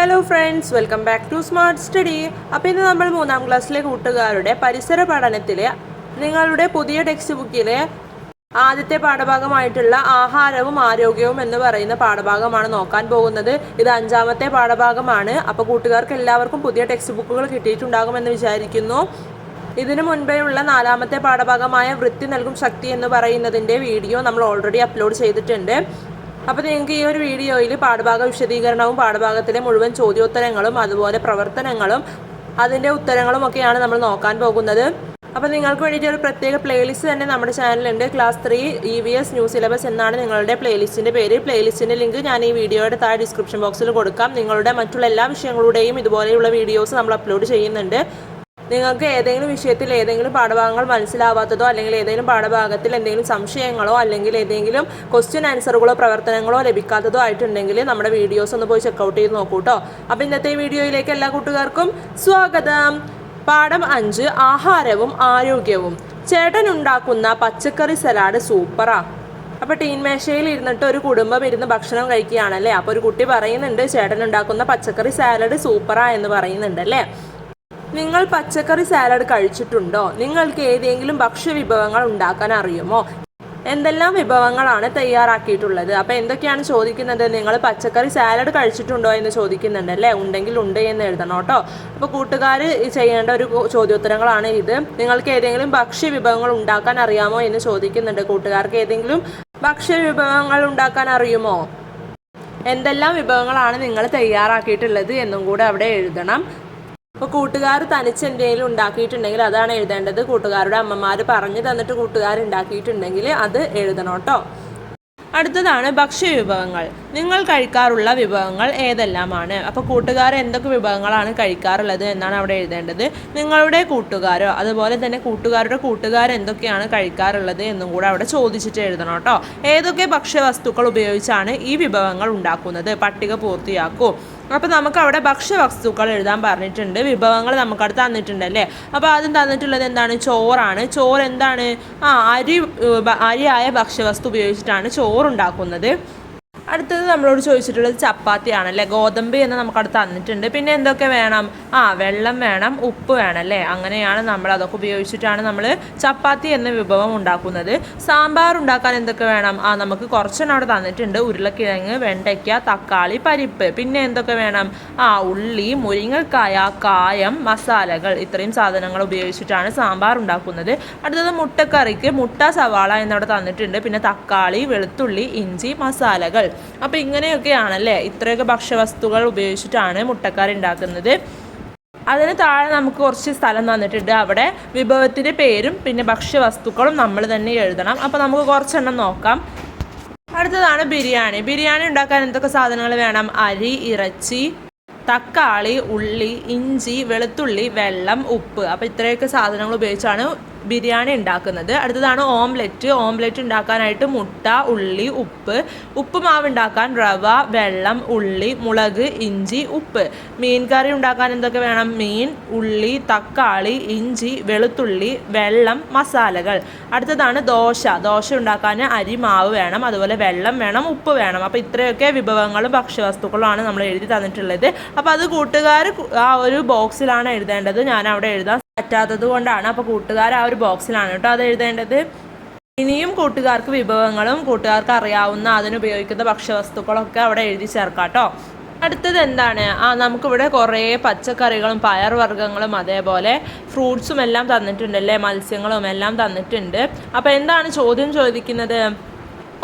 Hello friends welcome back to smart study അപ്പോൾ ഇന്ന് നമ്മൾ മൂന്നാം ക്ലാസ്സിലെ കൂട്ടുകാരുടെ പരിസര പഠനത്തിലെ നിങ്ങളുടെ പുതിയ ടെക്സ്റ്റ് ബുക്കിലെ ആദ്യത്തെ പാഠഭാഗമായിട്ടുള്ള ആഹാരവും ആരോഗ്യവും എന്ന് പറയുന്ന പാഠഭാഗമാണ് നോക്കാൻ പോകുന്നത്. ഇത് അഞ്ചാമത്തെ പാഠഭാഗമാണ്. അപ്പോൾ കൂട്ടുകാർക്ക് എല്ലാവർക്കും പുതിയ ടെക്സ്റ്റ് ബുക്കുകൾ കിട്ടിയിട്ടുണ്ടാകുമെന്ന് വിചാരിക്കുന്നു. ഇതിനു മുൻപേ ഉള്ള നാലാമത്തെ പാഠഭാഗമായ വൃത്തി നൽകും ശക്തി എന്ന് പറയുന്നതിന്റെ വീഡിയോ നമ്മൾ ഓൾറെഡി അപ്ലോഡ് ചെയ്തിട്ടുണ്ട്. അപ്പോൾ നിങ്ങൾക്ക് ഈ ഒരു വീഡിയോയിൽ പാഠഭാഗ വിശദീകരണവും പാഠഭാഗത്തിലെ മുഴുവൻ ചോദ്യോത്തരങ്ങളും അതുപോലെ പ്രവർത്തനങ്ങളും അതിന്റെ ഉത്തരങ്ങളും ഒക്കെയാണ് നമ്മൾ നോക്കാൻ പോകുന്നത്. അപ്പോൾ നിങ്ങൾക്ക് വേണ്ടിയിട്ട് ഒരു പ്രത്യേക പ്ലേലിസ്റ്റ് തന്നെ നമ്മുടെ ചാനലുണ്ട് class three E V S new syllabus എന്നാണ് നിങ്ങളുടെ പ്ലേലിസ്റ്റിന്റെ പേര്. പ്ലേലിസ്റ്റിന്റെ ലിങ്ക് ഞാൻ ഈ വീഡിയോയുടെ താഴെ ഡിസ്ക്രിപ്ഷൻ ബോക്സിൽ കൊടുക്കാം. നിങ്ങളുടെ മറ്റുള്ള എല്ലാ വിഷയങ്ങളുടെയും ഇതുപോലെയുള്ള വീഡിയോസ് നമ്മൾ അപ്ലോഡ് ചെയ്യുന്നുണ്ട്. നിങ്ങൾക്ക് ഏതെങ്കിലും വിഷയത്തിൽ ഏതെങ്കിലും പാഠഭാഗങ്ങൾ മനസ്സിലാവാത്തതോ അല്ലെങ്കിൽ ഏതെങ്കിലും പാഠഭാഗത്തിൽ എന്തെങ്കിലും സംശയങ്ങളോ അല്ലെങ്കിൽ ഏതെങ്കിലും ക്വസ്റ്റ്യൻ ആൻസറുകളോ പ്രവർത്തനങ്ങളോ ലഭിക്കാത്തതോ ആയിട്ടുണ്ടെങ്കിൽ നമ്മുടെ വീഡിയോസ് ഒന്ന് പോയി ചെക്കൗട്ട് ചെയ്ത് നോക്കൂ കേട്ടോ അപ്പോൾ ഇന്നത്തെ വീഡിയോയിലേക്ക് എല്ലാ കൂട്ടുകാർക്കും സ്വാഗതം. പാഠം അഞ്ച് ആഹാരവും ആരോഗ്യവും. ചേട്ടൻ ഉണ്ടാക്കുന്ന പച്ചക്കറി സലാഡ് സൂപ്പറാ. അപ്പോൾ ടീൻ മേശയിൽ ഇരുന്നിട്ട് ഒരു കുടുംബം ഇരുന്ന് ഭക്ഷണം കഴിക്കുകയാണല്ലേ? അപ്പോൾ ഒരു കുട്ടി പറയുന്നുണ്ട് ചേട്ടൻ ഉണ്ടാക്കുന്ന പച്ചക്കറി സാലഡ് സൂപ്പറാ എന്ന് പറയുന്നുണ്ട് അല്ലേ? നിങ്ങൾ പച്ചക്കറി സാലഡ് കഴിച്ചിട്ടുണ്ടോ? നിങ്ങൾക്ക് ഏതെങ്കിലും ഭക്ഷ്യവിഭവങ്ങൾ ഉണ്ടാക്കാൻ അറിയുമോ? എന്തെല്ലാം വിഭവങ്ങളാണ് തയ്യാറാക്കിയിട്ടുള്ളത്? അപ്പോൾ എന്തൊക്കെയാണ് ചോദിക്കുന്നത്? നിങ്ങൾ പച്ചക്കറി സാലഡ് കഴിച്ചിട്ടുണ്ടോ എന്ന് ചോദിക്കുന്നുണ്ട് അല്ലേ? ഉണ്ടെങ്കിൽ ഉണ്ട് എന്ന് എഴുതണം കേട്ടോ. അപ്പോൾ കൂട്ടുകാർ ചെയ്യേണ്ട ഒരു ചോദ്യോത്തരങ്ങളാണ് ഇത്. നിങ്ങൾക്ക് ഏതെങ്കിലും ഭക്ഷ്യവിഭവങ്ങൾ ഉണ്ടാക്കാൻ അറിയാമോ എന്ന് ചോദിക്കുന്നുണ്ട് കൂട്ടുകാർക്ക്. ഏതെങ്കിലും ഭക്ഷ്യവിഭവങ്ങൾ ഉണ്ടാക്കാൻ അറിയുമോ? എന്തെല്ലാം വിഭവങ്ങളാണ് നിങ്ങൾ തയ്യാറാക്കിയിട്ടുള്ളത് എന്നും കൂടെ അവിടെ എഴുതണം. അപ്പോൾ കൂട്ടുകാർ തനിച്ച് എന്തെങ്കിലും ഉണ്ടാക്കിയിട്ടുണ്ടെങ്കിൽ അതാണ് എഴുതേണ്ടത്. കൂട്ടുകാരുടെ അമ്മമാർ പറഞ്ഞു തന്നിട്ട് കൂട്ടുകാർ ഉണ്ടാക്കിയിട്ടുണ്ടെങ്കിൽ അത് എഴുതണം കേട്ടോ. അടുത്തതാണ് ഭക്ഷ്യ ഭക്ഷ്യവിഭവങ്ങൾ. നിങ്ങൾ കഴിക്കാറുള്ള വിഭവങ്ങൾ ഏതെല്ലാമാണ്? അപ്പോൾ കൂട്ടുകാർ എന്തൊക്കെ വിഭവങ്ങളാണ് കഴിക്കാറുള്ളത് എന്നാണ് അവിടെ എഴുതേണ്ടത്. നിങ്ങളുടെ കൂട്ടുകാരോ അതുപോലെ തന്നെ കൂട്ടുകാരുടെ എന്തൊക്കെയാണ് കഴിക്കാറുള്ളത് എന്നും കൂടെ അവിടെ ചോദിച്ചിട്ട് എഴുതണം കേട്ടോ. ഏതൊക്കെ ഭക്ഷ്യവസ്തുക്കൾ ഉപയോഗിച്ചാണ് ഈ വിഭവങ്ങൾ ഉണ്ടാക്കുന്നത്? പട്ടിക പൂർത്തിയാക്കൂ. അപ്പോൾ നമുക്ക് അവിടെ ഭക്ഷ്യവസ്തുക്കൾ എഴുതാൻ പറഞ്ഞിട്ടുണ്ട്. വിഭവങ്ങൾ നമുക്കവിടെ തന്നിട്ടുണ്ട് അല്ലേ? അപ്പോൾ ആദ്യം തന്നിട്ടുള്ളത് എന്താണ്? ചോറാണ്. ചോറ് എന്താണ്? ആ അരി അരിയായ ഭക്ഷ്യവസ്തു ഉപയോഗിച്ചിട്ടാണ് ചോറുണ്ടാക്കുന്നത്. അടുത്തത് നമ്മളോട് ചോദിച്ചിട്ടുള്ളത് ചപ്പാത്തിയാണ് അല്ലേ ഗോതമ്പ് എന്ന് നമുക്കവിടെ തന്നിട്ടുണ്ട്. പിന്നെ എന്തൊക്കെ വേണം? ആ വെള്ളം വേണം ഉപ്പ് വേണം അല്ലേ? അങ്ങനെയാണ് നമ്മൾ അതൊക്കെ ഉപയോഗിച്ചിട്ടാണ് നമ്മൾ ചപ്പാത്തി എന്ന വിഭവം ഉണ്ടാക്കുന്നത്. സാമ്പാർ ഉണ്ടാക്കാൻ എന്തൊക്കെ വേണം? ആ നമുക്ക് കുറച്ചെണ്ണം അവിടെ തന്നിട്ടുണ്ട്. ഉരുളക്കിഴങ്ങ് വെണ്ടയ്ക്ക തക്കാളി പരിപ്പ്. പിന്നെ എന്തൊക്കെ വേണം? ആ ഉള്ളി മുരിങ്ങക്കായ കായം മസാലകൾ. ഇത്രയും സാധനങ്ങൾ ഉപയോഗിച്ചിട്ടാണ് സാമ്പാർ ഉണ്ടാക്കുന്നത്. അടുത്തത് മുട്ടക്കറിക്ക് മുട്ട സവാള എന്നവിടെ തന്നിട്ടുണ്ട്. പിന്നെ തക്കാളി വെളുത്തുള്ളി ഇഞ്ചി മസാലകൾ. അപ്പോൾ ഇങ്ങനെയൊക്കെയാണല്ലേ? ഇത്രയൊക്കെ ഭക്ഷ്യവസ്തുക്കൾ ഉപയോഗിച്ചിട്ടാണ് മുട്ടക്കറി ഉണ്ടാക്കുന്നത്. അതിന് താഴെ നമുക്ക് കുറച്ച് സ്ഥലം തന്നിട്ടുണ്ട്. അവിടെ വിഭവത്തിന്റെ പേരും പിന്നെ ഭക്ഷ്യവസ്തുക്കളും നമ്മൾ തന്നെ എഴുതണം. അപ്പോൾ നമുക്ക് കുറച്ചെണ്ണം നോക്കാം. അടുത്തതാണ് ബിരിയാണി. ബിരിയാണി ഉണ്ടാക്കാൻ എന്തൊക്കെ സാധനങ്ങൾ വേണം? അരി ഇറച്ചി തക്കാളി ഉള്ളി ഇഞ്ചി വെളുത്തുള്ളി വെള്ളം ഉപ്പ്. അപ്പോൾ ഇത്രയൊക്കെ സാധനങ്ങൾ ഉപയോഗിച്ചാണ് ബിരിയാണി ഉണ്ടാക്കുന്നത്. അടുത്തതാണ് ഓംലെറ്റ്. ഓംലെറ്റ് ഉണ്ടാക്കാനായിട്ട് മുട്ട ഉള്ളി ഉപ്പ്. ഉപ്പ് മാവ് ഉണ്ടാക്കാൻ റവ വെള്ളം ഉള്ളി മുളക് ഇഞ്ചി ഉപ്പ്. മീൻ കറി ഉണ്ടാക്കാൻ എന്തൊക്കെ വേണം? മീൻ ഉള്ളി തക്കാളി ഇഞ്ചി വെളുത്തുള്ളി വെള്ളം മസാലകൾ. അടുത്തതാണ് ദോശ. ദോശ ഉണ്ടാക്കാൻ അരി മാവ് വേണം. അതുപോലെ വെള്ളം വേണം ഉപ്പ് വേണം. അപ്പോൾ ഇത്രയൊക്കെ വിഭവങ്ങളും ഭക്ഷ്യവസ്തുക്കളുമാണ് നമ്മൾ എഴുതി തന്നിട്ടുള്ളത്. അപ്പോൾ അത് കൂട്ടുകാർ ആ ഒരു ബോക്സിലാണ് എഴുതേണ്ടത്. ഞാൻ അവിടെ എഴുതാൻ പറ്റാത്തത് കൊണ്ടാണ്. അപ്പോൾ കൂട്ടുകാർ ആ ഒരു ബോക്സിലാണ് കേട്ടോ അത് എഴുതേണ്ടത്. ഇനിയും കൂട്ടുകാർക്ക് വിഭവങ്ങളും കൂട്ടുകാർക്ക് അറിയാവുന്ന അതിനുപയോഗിക്കുന്ന ഭക്ഷ്യവസ്തുക്കളൊക്കെ അവിടെ എഴുതി ചേർക്കാം കേട്ടോ. അടുത്തത് എന്താണ്? ആ നമുക്കിവിടെ കുറേ പച്ചക്കറികളും പയർവർഗങ്ങളും അതേപോലെ ഫ്രൂട്ട്സും എല്ലാം തന്നിട്ടുണ്ടല്ലേ? മത്സ്യങ്ങളും എല്ലാം തന്നിട്ടുണ്ട്. അപ്പോൾ എന്താണ് ചോദ്യം ചോദിക്കുന്നത്?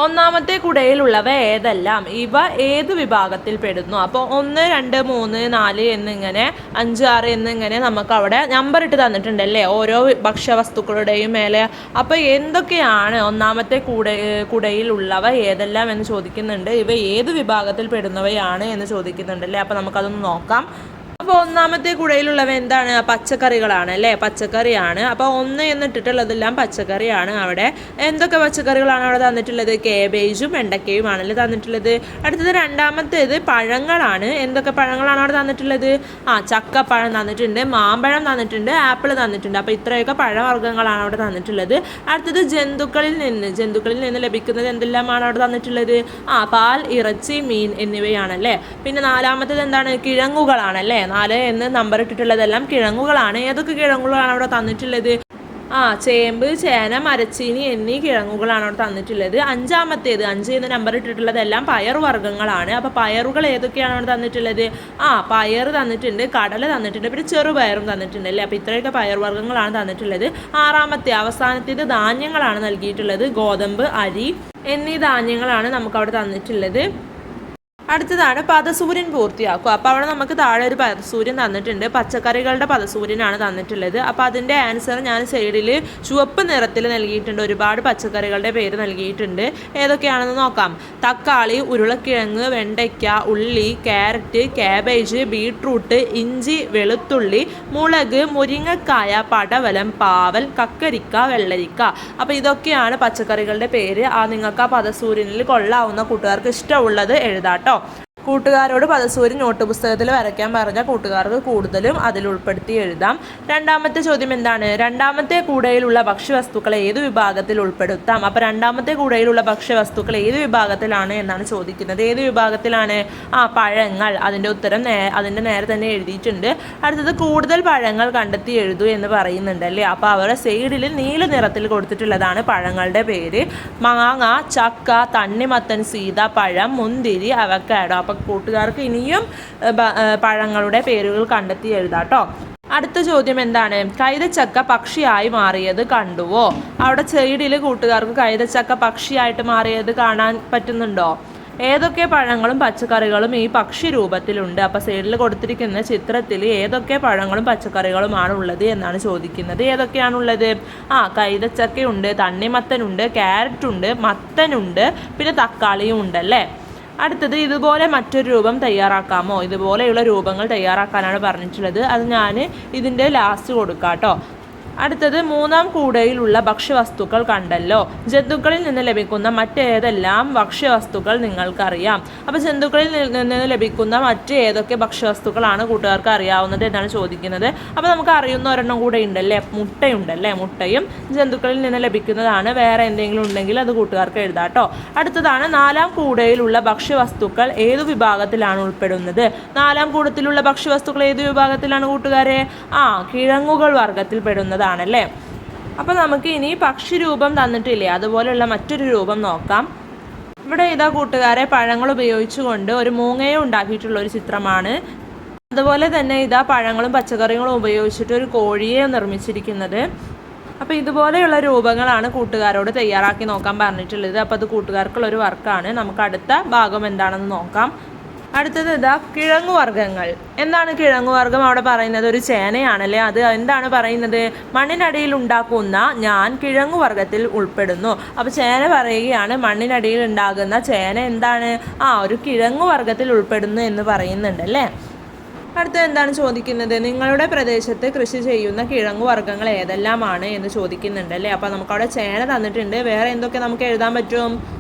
ഒന്നാമത്തെ കുടയിലുള്ളവ ഏതെല്ലാം? ഇവ ഏത് വിഭാഗത്തിൽ പെടുന്നു? അപ്പോൾ ഒന്ന് രണ്ട് മൂന്ന് നാല് എന്നിങ്ങനെ അഞ്ച് ആറ് എന്നിങ്ങനെ നമുക്ക് അവിടെ നമ്പർ ഇട്ട് തന്നിട്ടുണ്ടല്ലേ ഓരോ ഭക്ഷ്യവസ്തുക്കളുടെയും മേലെ. അപ്പോൾ എന്തൊക്കെയാണ് ഒന്നാമത്തെ കുട കുടയിലുള്ളവ ഏതെല്ലാം എന്ന് ചോദിക്കുന്നുണ്ട്. ഇവ ഏത് വിഭാഗത്തിൽ പെടുന്നവയാണ് എന്ന് ചോദിക്കുന്നുണ്ടല്ലേ അപ്പോൾ നമുക്കതൊന്ന് നോക്കാം. അപ്പോൾ ഒന്നാമത്തെ കുടയിലുള്ളവ എന്താണ്? പച്ചക്കറികളാണ് അല്ലേ? പച്ചക്കറിയാണ്. അപ്പോൾ ഒന്ന് എന്നിട്ടിട്ടുള്ളതെല്ലാം പച്ചക്കറിയാണ് അവിടെ. എന്തൊക്കെ പച്ചക്കറികളാണ് അവിടെ തന്നിട്ടുള്ളത്? കേബേജും വെണ്ടക്കയുമാണല്ലേ തന്നിട്ടുള്ളത്. അടുത്തത് രണ്ടാമത്തേത് പഴങ്ങളാണ്. എന്തൊക്കെ പഴങ്ങളാണ് അവിടെ തന്നിട്ടുള്ളത്? ആ ചക്കപ്പഴം തന്നിട്ടുണ്ട് മാമ്പഴം തന്നിട്ടുണ്ട് ആപ്പിൾ തന്നിട്ടുണ്ട്. അപ്പോൾ ഇത്രയൊക്കെ പഴവർഗങ്ങളാണ് അവിടെ തന്നിട്ടുള്ളത്. അടുത്തത് ജന്തുക്കളിൽ നിന്ന്. ജന്തുക്കളിൽ നിന്ന് ലഭിക്കുന്നത് എന്തെല്ലാമാണ് അവിടെ തന്നിട്ടുള്ളത്? ആ പാൽ ഇറച്ചി മീൻ എന്നിവയാണല്ലേ. പിന്നെ നാലാമത്തേത് എന്താണ്? കിഴങ്ങുകളാണല്ലേ. നാല് എന്ന് നമ്പർ ഇട്ടിട്ടുള്ളതെല്ലാം കിഴങ്ങുകളാണ്. ഏതൊക്കെ കിഴങ്ങുകളാണ് അവിടെ തന്നിട്ടുള്ളത്? ആ ചേമ്പ് ചേന മരച്ചീനി എന്നീ കിഴങ്ങുകളാണ് അവിടെ തന്നിട്ടുള്ളത്. അഞ്ചാമത്തേത് അഞ്ച് എന്ന് നമ്പർ ഇട്ടിട്ടുള്ളതെല്ലാം പയർ വർഗങ്ങളാണ്. അപ്പോൾ പയറുകൾ ഏതൊക്കെയാണ് അവിടെ തന്നിട്ടുള്ളത്? ആ പയർ തന്നിട്ടുണ്ട് കടല തന്നിട്ടുണ്ട് പിന്നെ ചെറുപയറും തന്നിട്ടുണ്ട് അല്ലേ? അപ്പോൾ ഇത്രയൊക്കെ പയർ വർഗങ്ങളാണ് തന്നിട്ടുള്ളത്. ആറാമത്തെ അവസാനത്തേത് ധാന്യങ്ങളാണ് നൽകിയിട്ടുള്ളത്. ഗോതമ്പ് അരി എന്നീ ധാന്യങ്ങളാണ് നമുക്ക് അവിടെ തന്നിട്ടുള്ളത്. അടുത്തതാണ് പദസൂര്യൻ പൂർത്തിയാക്കുക. അപ്പോൾ അവിടെ നമുക്ക് താഴെ ഒരു പദസൂര്യൻ തന്നിട്ടുണ്ട്. പച്ചക്കറികളുടെ പദസൂര്യനാണ് തന്നിട്ടുള്ളത്. അപ്പോൾ അതിന്റെ ആൻസർ ഞാൻ സൈഡിൽ ചുവപ്പ് നിറത്തിൽ നൽകിയിട്ടുണ്ട്. ഒരുപാട് പച്ചക്കറികളുടെ പേര് നൽകിയിട്ടുണ്ട്. ഏതൊക്കെയാണെന്ന് നോക്കാം. തക്കാളി ഉരുളക്കിഴങ്ങ് വെണ്ടയ്ക്ക ഉള്ളി ക്യാരറ്റ് ക്യാബേജ് ബീട്രൂട്ട് ഇഞ്ചി വെളുത്തുള്ളി മുളക് മുരിങ്ങക്കായ പടവലം പാവൽ കക്കരിക്ക വെള്ളരിക്ക. അപ്പോൾ ഇതൊക്കെയാണ് പച്ചക്കറികളുടെ പേര്. ആ നിങ്ങൾക്ക് ആ പദസൂര്യനിൽ കൊള്ളാവുന്ന കൂട്ടുകാർക്ക് ഇഷ്ടമുള്ളത് എഴുതാട്ടോ. 그래서 കൂട്ടുകാരോട് പദസൂര്യൻ നോട്ട് പുസ്തകത്തിൽ വരയ്ക്കാൻ പറഞ്ഞ കൂട്ടുകാർക്ക് കൂടുതലും അതിൽ ഉൾപ്പെടുത്തി എഴുതാം. രണ്ടാമത്തെ ചോദ്യം എന്താണ്? രണ്ടാമത്തെ കൂടയിലുള്ള ഭക്ഷ്യവസ്തുക്കൾ ഏത് വിഭാഗത്തിൽ ഉൾപ്പെടുത്താം? അപ്പോൾ രണ്ടാമത്തെ കൂടയിലുള്ള ഭക്ഷ്യവസ്തുക്കൾ ഏത് വിഭാഗത്തിലാണ് എന്നാണ് ചോദിക്കുന്നത്. ഏത് വിഭാഗത്തിലാണ്? ആ പഴങ്ങൾ. അതിന്റെ ഉത്തരം നേ അതിന്റെ നേരെ തന്നെ എഴുതിയിട്ടുണ്ട്. അടുത്തത് കൂടുതൽ പഴങ്ങൾ കണ്ടെത്തി എഴുതൂ എന്ന് പറയുന്നുണ്ട് അല്ലേ? അപ്പോൾ അവരുടെ സൈഡിൽ നീല നിറത്തിൽ കൊടുത്തിട്ടുള്ളതാണ് പഴങ്ങളുടെ പേര്. മാങ്ങ ചക്ക തണ്ണിമത്തൻ സീത പഴം മുന്തിരി അവക്കാഡോ അപ്പോൾ കൂട്ടുകാർക്ക് ഇനിയും പഴങ്ങളുടെ പേരുകൾ കണ്ടെത്തി എഴുതാട്ടോ അടുത്ത ചോദ്യം എന്താണ്? കൈതച്ചക്ക പക്ഷിയായി മാറിയത് കണ്ടുവോ? അവിടെ സൈഡിൽ കൂട്ടുകാർക്ക് കൈതച്ചക്ക പക്ഷിയായിട്ട് മാറിയത് കാണാൻ പറ്റുന്നുണ്ടോ? ഏതൊക്കെ പഴങ്ങളും പച്ചക്കറികളും ഈ പക്ഷി രൂപത്തിലുണ്ട്? അപ്പോൾ സൈഡിൽ കൊടുത്തിരിക്കുന്ന ചിത്രത്തിൽ ഏതൊക്കെ പഴങ്ങളും പച്ചക്കറികളുമാണ് ഉള്ളത് എന്നാണ് ചോദിക്കുന്നത്. ഏതൊക്കെയാണുള്ളത്? ആ കൈതച്ചക്കയുണ്ട് തണ്ണിമത്തനുണ്ട് ക്യാരറ്റുണ്ട് മത്തനുണ്ട് പിന്നെ തക്കാളിയും ഉണ്ടല്ലേ? അടുത്തത് ഇതുപോലെ മറ്റൊരു രൂപം തയ്യാറാക്കാമോ? ഇതുപോലെയുള്ള രൂപങ്ങൾ തയ്യാറാക്കാനാണ് പറഞ്ഞിട്ടുള്ളത്. അത് ഞാൻ ഇതിന്റെ ലാസ്റ്റ് കൊടുക്കാം കേട്ടോ അടുത്തത് മൂന്നാം കൂടയിലുള്ള ഭക്ഷ്യവസ്തുക്കൾ കണ്ടല്ലോ. ജന്തുക്കളിൽ നിന്ന് ലഭിക്കുന്ന മറ്റേതെല്ലാം ഭക്ഷ്യവസ്തുക്കൾ നിങ്ങൾക്കറിയാം. അപ്പോൾ ജന്തുക്കളിൽ നിന്ന് ലഭിക്കുന്ന മറ്റ് ഏതൊക്കെ ഭക്ഷ്യവസ്തുക്കളാണ് കൂട്ടുകാർക്ക് അറിയാവുന്നത് എന്നാണ് ചോദിക്കുന്നത്. അപ്പോൾ നമുക്ക് അറിയുന്ന ഒരെണ്ണം കൂടെ ഉണ്ടല്ലേ? മുട്ടയുണ്ടല്ലേ? മുട്ടയും ജന്തുക്കളിൽ നിന്ന് ലഭിക്കുന്നതാണ്. വേറെ എന്തെങ്കിലും ഉണ്ടെങ്കിൽ അത് കൂട്ടുകാർക്ക് എഴുതാട്ടോ. അടുത്തതാണ് നാലാം കൂടയിലുള്ള ഭക്ഷ്യവസ്തുക്കൾ ഏതു വിഭാഗത്തിലാണ് ഉൾപ്പെടുന്നത്? നാലാം കൂടത്തിലുള്ള ഭക്ഷ്യവസ്തുക്കൾ ഏത് വിഭാഗത്തിലാണ് കൂട്ടുകാരെ? ആ കിഴങ്ങുകൾ വർഗത്തിൽ പെടുന്നതാണല്ലേ അപ്പോൾ നമുക്ക് ഇനി പക്ഷി രൂപം തന്നിട്ടില്ലേ? അതുപോലെയുള്ള മറ്റൊരു രൂപം നോക്കാം. ഇവിടെ ഇതാ കൂട്ടുകാരെ പഴങ്ങൾ ഉപയോഗിച്ചുകൊണ്ട് ഒരു മൂങ്ങയെ ഉണ്ടാക്കിയിട്ടുള്ള ഒരു ചിത്രമാണ്. അതുപോലെ തന്നെ ഇതാ പഴങ്ങളും പച്ചക്കറികളും ഉപയോഗിച്ചിട്ട് ഒരു കോഴിയെ നിർമ്മിച്ചിരിക്കുന്നത്. അപ്പോൾ ഇതുപോലെയുള്ള രൂപങ്ങളാണ് കൂട്ടുകാരോട് തയ്യാറാക്കി നോക്കാൻ പറഞ്ഞിട്ടുള്ളത്. അപ്പോൾ അത് കൂട്ടുകാർക്കുള്ള ഒരു വർക്കാണ്. നമുക്ക് അടുത്ത ഭാഗം എന്താണെന്ന് നോക്കാം. അടുത്തത് ഇതാ കിഴങ്ങു വർഗങ്ങൾ എന്താണ് കിഴങ്ങു വർഗം അവിടെ പറയുന്നത് ഒരു ചേനയാണല്ലേ? അത് എന്താണ് പറയുന്നത്? മണ്ണിനടിയിൽ ഉണ്ടാക്കുന്ന ഞാൻ കിഴങ്ങുവർഗത്തിൽ ഉൾപ്പെടുന്നു. അപ്പോൾ ചേന പറയുകയാണ് മണ്ണിനടിയിൽ ഉണ്ടാകുന്ന ചേന എന്താണ്? ആ ഒരു കിഴങ്ങുവർഗത്തിൽ ഉൾപ്പെടുന്നു എന്ന് പറയുന്നുണ്ടല്ലേ അടുത്ത എന്താണ് ചോദിക്കുന്നത്? നിങ്ങളുടെ പ്രദേശത്ത് കൃഷി ചെയ്യുന്ന കിഴങ്ങു വർഗങ്ങൾ ഏതെല്ലാമാണ് എന്ന് ചോദിക്കുന്നുണ്ട് അല്ലേ? അപ്പോൾ നമുക്കവിടെ ചേന തന്നിട്ടുണ്ട്. വേറെ എന്തൊക്കെ നമുക്ക് എഴുതാൻ പറ്റും?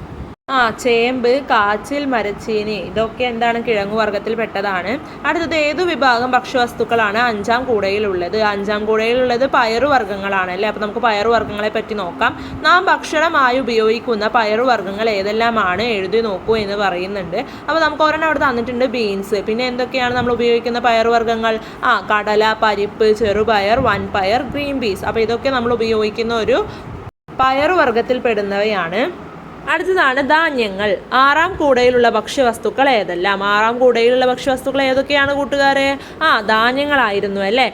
ആ ചേമ്പ് കാച്ചിൽ മരച്ചീനി ഇതൊക്കെ എന്താണ് കിഴങ്ങു വർഗത്തിൽ പെട്ടതാണ്. അടുത്തത് ഏതു വിഭാഗം ഭക്ഷ്യവസ്തുക്കളാണ് അഞ്ചാം കൂടയിലുള്ളത്? അഞ്ചാം കൂടയിലുള്ളത് പയറുവർഗങ്ങളാണ് അല്ലേ? അപ്പോൾ നമുക്ക് പയറുവർഗങ്ങളെ പറ്റി നോക്കാം. നാം ഭക്ഷണമായി ഉപയോഗിക്കുന്ന പയറുവർഗങ്ങൾ ഏതെല്ലാമാണ്? എഴുതി നോക്കൂ എന്ന് പറയുന്നുണ്ട്. അപ്പോൾ നമുക്ക് ഒരെണ്ണം അവിടെ തന്നിട്ടുണ്ട് ബീൻസ്. പിന്നെ എന്തൊക്കെയാണ് നമ്മൾ ഉപയോഗിക്കുന്ന പയറുവർഗങ്ങൾ ആ കടല പരിപ്പ് ചെറുപയർ വൻപയർ ഗ്രീൻ പീസ്. അപ്പോൾ ഇതൊക്കെ നമ്മൾ ഉപയോഗിക്കുന്ന ഒരു പയറുവർഗത്തിൽ പെടുന്നവയാണ്. അടുത്തതാണ് ധാന്യങ്ങൾ. ആറാം കൂടയിലുള്ള ഭക്ഷ്യവസ്തുക്കൾ ഏതെല്ലാം? ആറാം കൂടയിലുള്ള ഭക്ഷ്യവസ്തുക്കൾ ഏതൊക്കെയാണ് കൂട്ടുകാരെ? ആ ധാന്യങ്ങളായിരുന്നു അല്ലേ?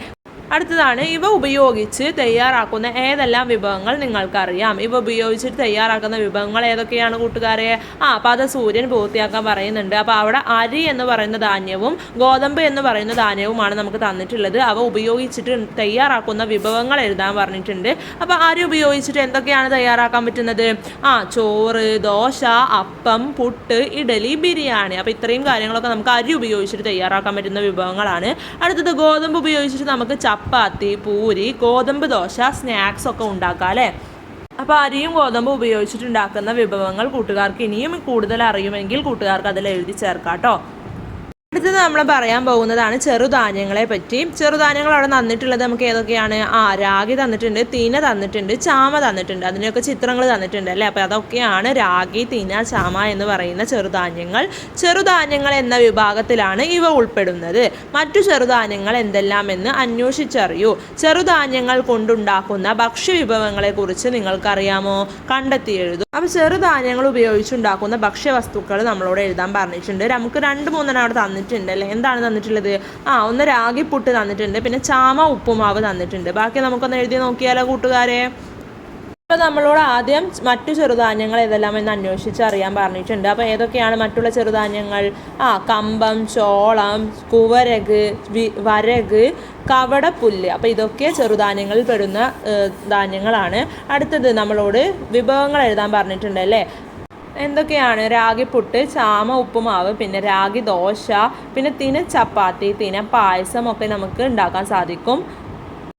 അടുത്തതാണ് ഇവ ഉപയോഗിച്ച് തയ്യാറാക്കുന്ന ഏതെല്ലാം വിഭവങ്ങൾ നിങ്ങൾക്കറിയാം? ഇവ ഉപയോഗിച്ചിട്ട് തയ്യാറാക്കുന്ന വിഭവങ്ങൾ ഏതൊക്കെയാണ് കൂട്ടുകാരെ? ആ അപ്പം അത് സൂര്യൻ പൂർത്തിയാക്കാൻ പറയുന്നുണ്ട്. അപ്പോൾ അവിടെ അരി എന്ന് പറയുന്ന ധാന്യവും ഗോതമ്പ് എന്ന് പറയുന്ന ധാന്യവുമാണ് നമുക്ക് തന്നിട്ടുള്ളത്. അവ ഉപയോഗിച്ചിട്ട് തയ്യാറാക്കുന്ന വിഭവങ്ങൾ എഴുതാൻ പറഞ്ഞിട്ടുണ്ട്. അപ്പോൾ അരി ഉപയോഗിച്ചിട്ട് എന്തൊക്കെയാണ് തയ്യാറാക്കാൻ പറ്റുന്നത്? ആ ചോറ് ദോശ അപ്പം പുട്ട് ഇഡലി ബിരിയാണി. അപ്പോൾ ഇത്രയും കാര്യങ്ങളൊക്കെ നമുക്ക് അരി ഉപയോഗിച്ചിട്ട് തയ്യാറാക്കാൻ പറ്റുന്ന വിഭവങ്ങളാണ്. അടുത്തത് ഗോതമ്പ് ഉപയോഗിച്ചിട്ട് നമുക്ക് ചപ്പാത്തി പൂരി ഗോതമ്പ് ദോശ സ്നാക്സ് ഒക്കെ ഉണ്ടാക്കാം അല്ലേ? അപ്പോൾ അരിയും ഗോതമ്പും ഉപയോഗിച്ചിട്ടുണ്ടാക്കുന്ന വിഭവങ്ങൾ കൂട്ടുകാർക്ക് ഇനിയും കൂടുതൽ അറിയുമെങ്കിൽ കൂട്ടുകാർക്ക് അതിൽ എഴുതി ചേർക്കാം കേട്ടോ. അടുത്തത് നമ്മൾ പറയാൻ പോകുന്നതാണ് ചെറുധാന്യങ്ങളെ പറ്റി. ചെറുധാന്യങ്ങൾ അവിടെ തന്നിട്ടുള്ളത് നമുക്ക് ഏതൊക്കെയാണ്? ആ രാഗി തന്നിട്ടുണ്ട് തീന തന്നിട്ടുണ്ട് ചാമ തന്നിട്ടുണ്ട്. അതിനൊക്കെ ചിത്രങ്ങൾ തന്നിട്ടുണ്ട് അല്ലേ? അപ്പോൾ അതൊക്കെയാണ് രാഗി തീന ചാമ എന്ന് പറയുന്ന ചെറുധാന്യങ്ങൾ. ചെറുധാന്യങ്ങൾ എന്ന വിഭാഗത്തിലാണ് ഇവ ഉൾപ്പെടുന്നത്. മറ്റു ചെറുധാന്യങ്ങൾ എന്തെല്ലാമെന്ന് അന്വേഷിച്ചറിയൂ. ചെറുധാന്യങ്ങൾ കൊണ്ടുണ്ടാക്കുന്ന ഭക്ഷ്യവിഭവങ്ങളെക്കുറിച്ച് നിങ്ങൾക്കറിയാമോ? കണ്ടെത്തി എഴുതും. അപ്പോൾ ചെറുധാന്യങ്ങൾ ഉപയോഗിച്ചുണ്ടാക്കുന്ന ഭക്ഷ്യവസ്തുക്കൾ നമ്മളോട് എഴുതാൻ പറഞ്ഞിട്ടുണ്ട്. നമുക്ക് രണ്ട് മൂന്നെണ്ണം അവിടെ തന്നിട്ടുണ്ട്. അല്ലേ എന്താണ് തന്നിട്ടുള്ളത്? ആ ഒന്ന് രാഗിപ്പുട്ട് തന്നിട്ടുണ്ട്. പിന്നെ ചാമ ഉപ്പുമാവ് തന്നിട്ടുണ്ട്. ബാക്കി നമുക്കൊന്ന് എഴുതി നോക്കിയാലോ കൂട്ടുകാരെ? അപ്പോൾ നമ്മളോട് ആദ്യം മറ്റു ചെറുധാന്യങ്ങൾ ഏതെല്ലാം എന്ന് അന്വേഷിച്ച് അറിയാൻ പറഞ്ഞിട്ടുണ്ട്. അപ്പോൾ ഏതൊക്കെയാണ് മറ്റുള്ള ചെറുധാന്യങ്ങൾ? ആ കമ്പം ചോളം കുവരക് വരക് കവടപ്പുല്ല്. അപ്പോൾ ഇതൊക്കെ ചെറുധാന്യങ്ങളിൽ പെടുന്ന ധാന്യങ്ങളാണ്. അടുത്തത് നമ്മളോട് വിഭവങ്ങൾ എഴുതാൻ പറഞ്ഞിട്ടുണ്ട് അല്ലേ എന്തൊക്കെയാണ്? രാഗിപ്പുട്ട് ചാമ ഉപ്പുമാവ് പിന്നെ രാഗി ദോശ പിന്നെ തിന ചപ്പാത്തി തിന പായസം ഒക്കെ നമുക്ക് ഉണ്ടാക്കാൻ സാധിക്കും.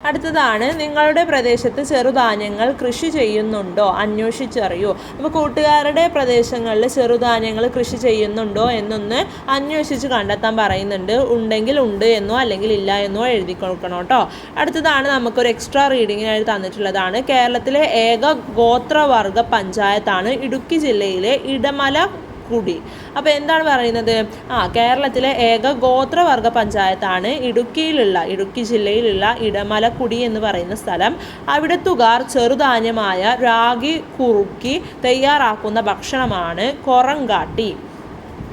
അടുത്തതാണ് നിങ്ങളുടെ പ്രദേശത്ത് ചെറുധാന്യങ്ങൾ കൃഷി ചെയ്യുന്നുണ്ടോ? അന്വേഷിച്ചറിയൂ. അപ്പോൾ കൂട്ടുകാരുടെ പ്രദേശങ്ങളിൽ ചെറുധാന്യങ്ങൾ കൃഷി ചെയ്യുന്നുണ്ടോ എന്നൊന്ന് അന്വേഷിച്ച് കണ്ടെത്താൻ പറയുന്നുണ്ട്. ഉണ്ടെങ്കിൽ ഉണ്ട് എന്നോ അല്ലെങ്കിൽ ഇല്ല എന്നോ എഴുതി കൊടുക്കണം കേട്ടോ. അടുത്തതാണ് നമുക്കൊരു എക്സ്ട്രാ റീഡിങ്ങിനായി തന്നിട്ടുള്ളതാണ്. കേരളത്തിലെ ഏക ഗോത്രവർഗ പഞ്ചായത്താണ് ഇടുക്കി ജില്ലയിലെ ഇടമല കുടി. അപ്പോൾ എന്താണ് പറയുന്നത്? ആ കേരളത്തിലെ ഏക ഗോത്രവർഗ പഞ്ചായത്താണ് ഇടുക്കിയിലുള്ള ഇടുക്കി ജില്ലയിലുള്ള ഇടമലക്കുടി എന്ന് പറയുന്ന സ്ഥലം. അവിടെ തുകാർ ചെറുധാന്യമായ രാഗി കുറുക്കി തയ്യാറാക്കുന്ന ഭക്ഷണമാണ് കൊറങ്കാട്ടി.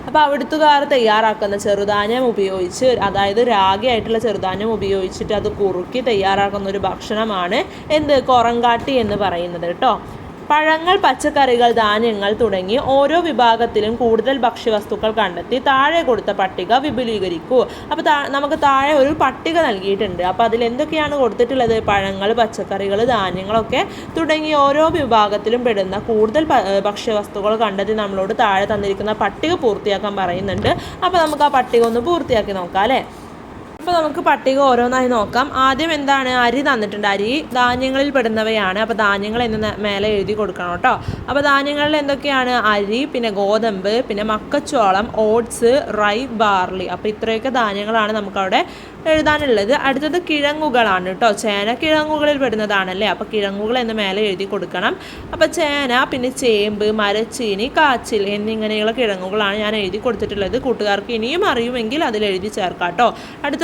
അപ്പോൾ അവിടുത്തുകാർ തയ്യാറാക്കുന്ന ചെറുധാന്യം ഉപയോഗിച്ച് അതായത് രാഗി ആയിട്ടുള്ള ചെറുധാന്യം ഉപയോഗിച്ചിട്ട് അത് കുറുക്കി തയ്യാറാക്കുന്ന ഒരു ഭക്ഷണമാണ് എന്ത്? കൊറങ്കാട്ടി എന്ന് പറയുന്നത് കേട്ടോ. പഴങ്ങൾ പച്ചക്കറികൾ ധാന്യങ്ങൾ തുടങ്ങി ഓരോ വിഭാഗത്തിലും കൂടുതൽ ഭക്ഷ്യവസ്തുക്കൾ കണ്ടെത്തി താഴെ കൊടുത്ത പട്ടിക വിപുലീകരിക്കൂ. അപ്പോൾ നമുക്ക് താഴെ ഒരു പട്ടിക നൽകിയിട്ടുണ്ട്. അപ്പോൾ അതിൽ എന്തൊക്കെയാണ് കൊടുത്തിട്ടുള്ളത്? പഴങ്ങൾ പച്ചക്കറികൾ ധാന്യങ്ങളൊക്കെ തുടങ്ങി ഓരോ വിഭാഗത്തിലും പെടുന്ന കൂടുതൽ ഭക്ഷ്യവസ്തുക്കൾ കണ്ടെത്തി നമ്മളോട് താഴെ തന്നിരിക്കുന്ന പട്ടിക പൂർത്തിയാക്കാൻ പറയുന്നുണ്ട്. അപ്പോൾ നമുക്ക് ആ പട്ടിക ഒന്ന് പൂർത്തിയാക്കി നോക്കാം അല്ലേ? അപ്പോൾ നമുക്ക് പട്ടിക ഓരോന്നായി നോക്കാം. ആദ്യം എന്താണ്? അരി തന്നിട്ടുണ്ട്. അരി ധാന്യങ്ങളിൽ പെടുന്നവയാണ്. അപ്പോൾ ധാന്യങ്ങൾ എന്ന് മേലെ എഴുതി കൊടുക്കണം കേട്ടോ. അപ്പോൾ ധാന്യങ്ങളിൽ എന്തൊക്കെയാണ്? അരി പിന്നെ ഗോതമ്പ് പിന്നെ മക്കച്ചോളം ഓട്സ് റൈ ബാർലി. അപ്പോൾ ഇത്രയൊക്കെ ധാന്യങ്ങളാണ് നമുക്ക് അവിടെ എഴുതാനുള്ളത്. അടുത്തത് കിഴങ്ങുകളാണ് കേട്ടോ. ചേന കിഴങ്ങുകളിൽ പെടുന്നതാണല്ലേ? അപ്പോൾ കിഴങ്ങുകൾ എന്ന് മേലെ എഴുതി കൊടുക്കണം. അപ്പോൾ ചേന പിന്നെ ചേമ്പ് മരച്ചീനി കാച്ചിൽ എന്നിങ്ങനെയുള്ള കിഴങ്ങുകളാണ് ഞാൻ എഴുതി കൊടുത്തിട്ടുള്ളത്. കൂട്ടുകാർക്ക് ഇനിയും അറിയുമെങ്കിൽ അതിൽ എഴുതി ചേർക്കാം കേട്ടോ.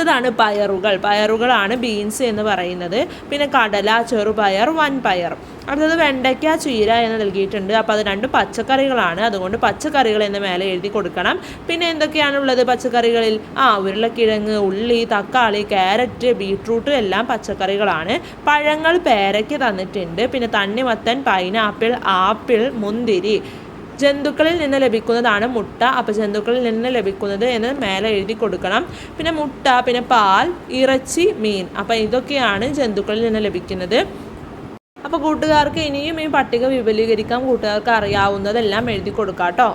അടുത്തതാണ് പയറുകൾ. പയറുകളാണ് ബീൻസ് എന്ന് പറയുന്നത്. പിന്നെ കടല ചെറുപയർ വൻപയർ. അടുത്തത് വെണ്ടയ്ക്ക ചീര എന്ന് നൽകിയിട്ടുണ്ട്. അപ്പോൾ അത് രണ്ട് പച്ചക്കറികളാണ്. അതുകൊണ്ട് പച്ചക്കറികൾ എന്ന് മേലെ എഴുതി കൊടുക്കണം. പിന്നെ എന്തൊക്കെയാണുള്ളത് പച്ചക്കറികളിൽ? ആ ഉരുളക്കിഴങ്ങ് ഉള്ളി തക്കാളി ക്യാരറ്റ് ബീട്രൂട്ട് എല്ലാം പച്ചക്കറികളാണ്. പഴങ്ങൾ പേരയ്ക്ക് തന്നിട്ടുണ്ട്. പിന്നെ തണ്ണിമത്തൻ പൈനാപ്പിൾ ആപ്പിൾ മുന്തിരി. ജന്തുക്കളിൽ നിന്ന് ലഭിക്കുന്നതാണ് മുട്ട. അപ്പോൾ ജന്തുക്കളിൽ നിന്ന് ലഭിക്കുന്നത് എന്ന് മേലെ എഴുതി കൊടുക്കണം. പിന്നെ മുട്ട പിന്നെ പാൽ ഇറച്ചി മീൻ. അപ്പോൾ ഇതൊക്കെയാണ് ജന്തുക്കളിൽ നിന്ന് ലഭിക്കുന്നത്. അപ്പോൾ കൂട്ടുകാർക്ക് ഇനിയും ഈ പട്ടിക വിപുലീകരിക്കാൻ കൂട്ടുകാർക്ക് അറിയാവുന്നതെല്ലാം എഴുതി കൊടുക്കാം കേട്ടോ.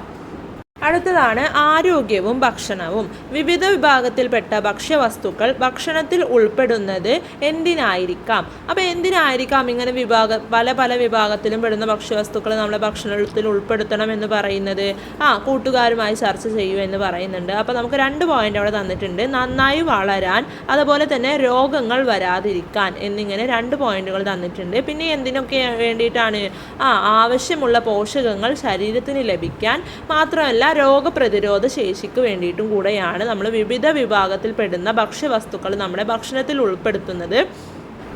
അടുത്തതാണ് ആരോഗ്യവും ഭക്ഷണവും. വിവിധ വിഭാഗത്തിൽപ്പെട്ട ഭക്ഷ്യവസ്തുക്കൾ ഭക്ഷണത്തിൽ ഉൾപ്പെടുന്നത് എന്തിനായിരിക്കാം? അപ്പോൾ എന്തിനായിരിക്കാം ഇങ്ങനെ വിഭാഗ പല പല വിഭാഗത്തിലും പെടുന്ന ഭക്ഷ്യവസ്തുക്കൾ നമ്മുടെ ഭക്ഷണത്തിൽ ഉൾപ്പെടുത്തണം എന്ന് പറയുന്നത്? ആ കൂട്ടുകാരുമായി ചർച്ച ചെയ്യൂ എന്ന് പറയുന്നുണ്ട്. അപ്പോൾ നമുക്ക് രണ്ട് പോയിന്റ് അവിടെ തന്നിട്ടുണ്ട്. നന്നായി വളരാൻ അതുപോലെ തന്നെ രോഗങ്ങൾ വരാതിരിക്കാൻ എന്നിങ്ങനെ രണ്ട് പോയിന്റുകൾ തന്നിട്ടുണ്ട്. പിന്നെ എന്തിനൊക്കെ വേണ്ടിയിട്ടാണ്? ആ ആവശ്യമുള്ള പോഷകങ്ങൾ ശരീരത്തിന് ലഭിക്കാൻ മാത്രമല്ല രോഗപ്രതിരോധ ശേഷിക്ക് വേണ്ടിയിട്ടും കൂടെയാണ് നമ്മൾ വിവിധ വിഭാഗത്തിൽപ്പെടുന്ന ഭക്ഷ്യവസ്തുക്കൾ നമ്മുടെ ഭക്ഷണത്തിൽ ഉൾപ്പെടുത്തുന്നത്.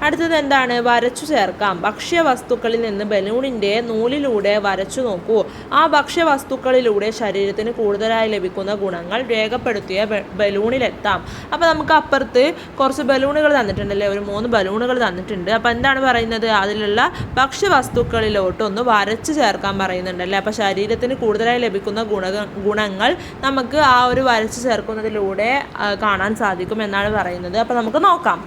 അടുത്തത് എന്താണ്? വരച്ചു ചേർക്കാം. ഭക്ഷ്യവസ്തുക്കളിൽ നിന്ന് ബലൂണിന്റെ നൂലിലൂടെ വരച്ചു നോക്കൂ. ആ ഭക്ഷ്യവസ്തുക്കളിലൂടെ ശരീരത്തിന് കൂടുതലായി ലഭിക്കുന്ന ഗുണങ്ങൾ രേഖപ്പെടുത്തിയ ബലൂണിലെത്താം. അപ്പോൾ നമുക്ക് അപ്പുറത്ത് കുറച്ച് ബലൂണുകൾ തന്നിട്ടുണ്ടല്ലേ? ഒരു മൂന്ന് ബലൂണുകൾ തന്നിട്ടുണ്ട്. അപ്പോൾ എന്താണ് പറയുന്നത്? അതിലുള്ള ഭക്ഷ്യവസ്തുക്കളിലോട്ട് ഒന്ന് വരച്ചു ചേർക്കാൻ പറയുന്നുണ്ടല്ലേ? അപ്പോൾ ശരീരത്തിന് കൂടുതലായി ലഭിക്കുന്ന ഗുണ ഗുണങ്ങൾ നമുക്ക് ആ ഒരു വരച്ചു ചേർക്കുന്നതിലൂടെ കാണാൻ സാധിക്കും എന്നാണ് പറയുന്നത്. അപ്പോൾ നമുക്ക് നോക്കാം.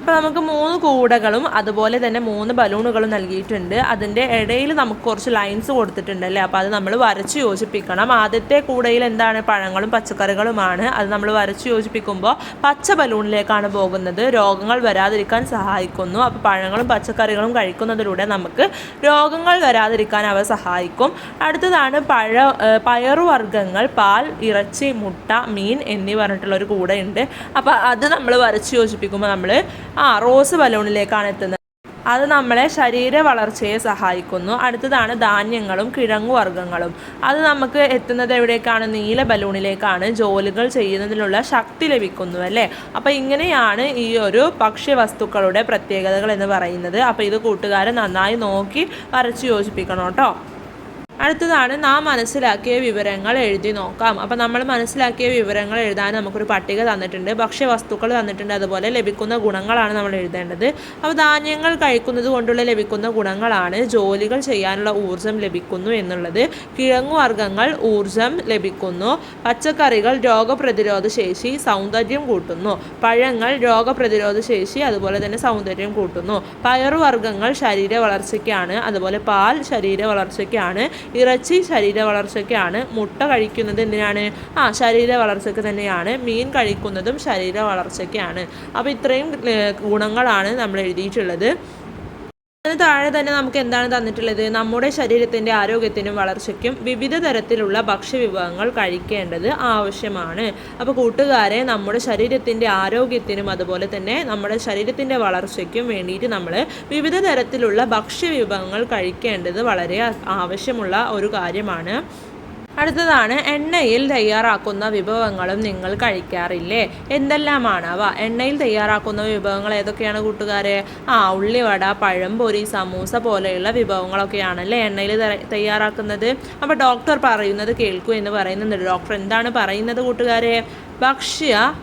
അപ്പോൾ നമുക്ക് മൂന്ന് കൂടകളും അതുപോലെ തന്നെ മൂന്ന് ബലൂണുകളും നൽകിയിട്ടുണ്ട്. അതിന്റെ ഇടയിൽ നമുക്ക് കുറച്ച് ലൈൻസ് കൊടുത്തിട്ടുണ്ടല്ലേ അപ്പോൾ അത് നമ്മൾ വരച്ച് യോജിപ്പിക്കണം. ആദ്യത്തെ കൂടയിൽ എന്താണ്? പഴങ്ങളും പച്ചക്കറികളുമാണ്. അത് നമ്മൾ വരച്ച് യോജിപ്പിക്കുമ്പോൾ പച്ച ബലൂണിലേക്കാണ് പോകുന്നത്. രോഗങ്ങൾ വരാതിരിക്കാൻ സഹായിക്കുന്നു. അപ്പോൾ പഴങ്ങളും പച്ചക്കറികളും കഴിക്കുന്നതിലൂടെ നമുക്ക് രോഗങ്ങൾ വരാതിരിക്കാൻ അവ സഹായിക്കും. അടുത്തതാണ് പഴ പയറുവർഗങ്ങൾ പാൽ ഇറച്ചി മുട്ട മീൻ എന്നിവ പറഞ്ഞിട്ടുള്ള ഒരു കൂടെയുണ്ട്. അപ്പോൾ അത് നമ്മൾ വരച്ച് യോജിപ്പിക്കുമ്പോൾ നമ്മൾ ആ റോസ് ബലൂണിലേക്കാണ് എത്തുന്നത്. അത് നമ്മളെ ശരീര വളർച്ചയെ സഹായിക്കുന്നു. അടുത്തതാണ് ധാന്യങ്ങളും കിഴങ്ങുവർഗങ്ങളും അത് നമുക്ക് എത്തുന്നത് എവിടേക്കാണ്? നീല ബലൂണിലേക്കാണ് ജോലികൾ ചെയ്യുന്നതിനുള്ള ശക്തി ലഭിക്കുന്നു അല്ലേ? അപ്പോൾ ഇങ്ങനെയാണ് ഈ ഒരു ഭക്ഷ്യവസ്തുക്കളുടെ പ്രത്യേകതകൾ എന്ന് പറയുന്നത്. അപ്പോൾ ഇത് കൂട്ടുകാരെ നന്നായി നോക്കി വരച്ച് യോജിപ്പിക്കണം കേട്ടോ. അടുത്തതാണ് നാം മനസ്സിലാക്കിയ വിവരങ്ങൾ എഴുതി നോക്കാം. അപ്പം നമ്മൾ മനസ്സിലാക്കിയ വിവരങ്ങൾ എഴുതാൻ നമുക്കൊരു പട്ടിക തന്നിട്ടുണ്ട്. ഭക്ഷ്യവസ്തുക്കൾ തന്നിട്ടുണ്ട്. അതുപോലെ ലഭിക്കുന്ന ഗുണങ്ങളാണ് നമ്മൾ എഴുതേണ്ടത്. അപ്പോൾ ധാന്യങ്ങൾ കഴിക്കുന്നത് കൊണ്ടുള്ള ലഭിക്കുന്ന ഗുണങ്ങളാണ്. ജോലികൾ ചെയ്യാനുള്ള ഊർജം ലഭിക്കുന്നു എന്നുള്ളത്. കിഴങ്ങുവർഗങ്ങൾ ഊർജം ലഭിക്കുന്നു. പച്ചക്കറികൾ രോഗപ്രതിരോധ ശേഷി സൗന്ദര്യം കൂട്ടുന്നു. പഴങ്ങൾ രോഗപ്രതിരോധ ശേഷി അതുപോലെ തന്നെ സൗന്ദര്യം കൂട്ടുന്നു. പയറുവർഗങ്ങൾ ശരീര വളർച്ചയ്ക്കാണ്. അതുപോലെ പാൽ ശരീര വളർച്ചയ്ക്കാണ്. ഇറച്ചി ശരീര വളർച്ചയ്ക്കാണ് മുട്ട കഴിക്കുന്നത് എന്തിനാണ്? ആ ശരീര വളർച്ചയ്ക്ക് തന്നെയാണ്. മീൻ കഴിക്കുന്നതും ശരീര വളർച്ചയ്ക്കാണ് അപ്പോൾ ഇത്രയും ഗുണങ്ങളാണ് നമ്മൾ എഴുതിയിട്ടുള്ളത്. അതിന് താഴെ തന്നെ നമുക്ക് എന്താണ് തന്നിട്ടുള്ളത്? നമ്മുടെ ശരീരത്തിന്റെ ആരോഗ്യത്തിനും വളർച്ചയ്ക്കും വിവിധ തരത്തിലുള്ള ഭക്ഷ്യവിഭവങ്ങൾ കഴിക്കേണ്ടത് ആവശ്യമാണ്. അപ്പോൾ കൂട്ടുകാരെ നമ്മുടെ ശരീരത്തിന്റെ ആരോഗ്യത്തിനും അതുപോലെ തന്നെ നമ്മുടെ ശരീരത്തിന്റെ വളർച്ചയ്ക്കും വേണ്ടിയിട്ട് നമ്മൾ വിവിധ തരത്തിലുള്ള ഭക്ഷ്യവിഭവങ്ങൾ കഴിക്കേണ്ടത് വളരെ ആവശ്യമുള്ള ഒരു കാര്യമാണ്. അടുത്തതാണ് എണ്ണയിൽ തയ്യാറാക്കുന്ന വിഭവങ്ങളും നിങ്ങൾ കഴിക്കാറില്ലേ? എന്തെല്ലാമാണ് അവ? എണ്ണയിൽ തയ്യാറാക്കുന്ന വിഭവങ്ങൾ ഏതൊക്കെയാണ് കൂട്ടുകാരെ? ആ ഉള്ളിവട പഴംപൊരി സമൂസ പോലെയുള്ള വിഭവങ്ങളൊക്കെയാണല്ലേ എണ്ണയിൽ തയ്യാറാക്കുന്നത്. അപ്പോൾ ഡോക്ടർ പറയുന്നത് കേൾക്കൂ എന്ന് പറയുന്നുണ്ട്. ഡോക്ടർ എന്താണ് പറയുന്നത് കൂട്ടുകാരെ? ഭക്ഷ്യ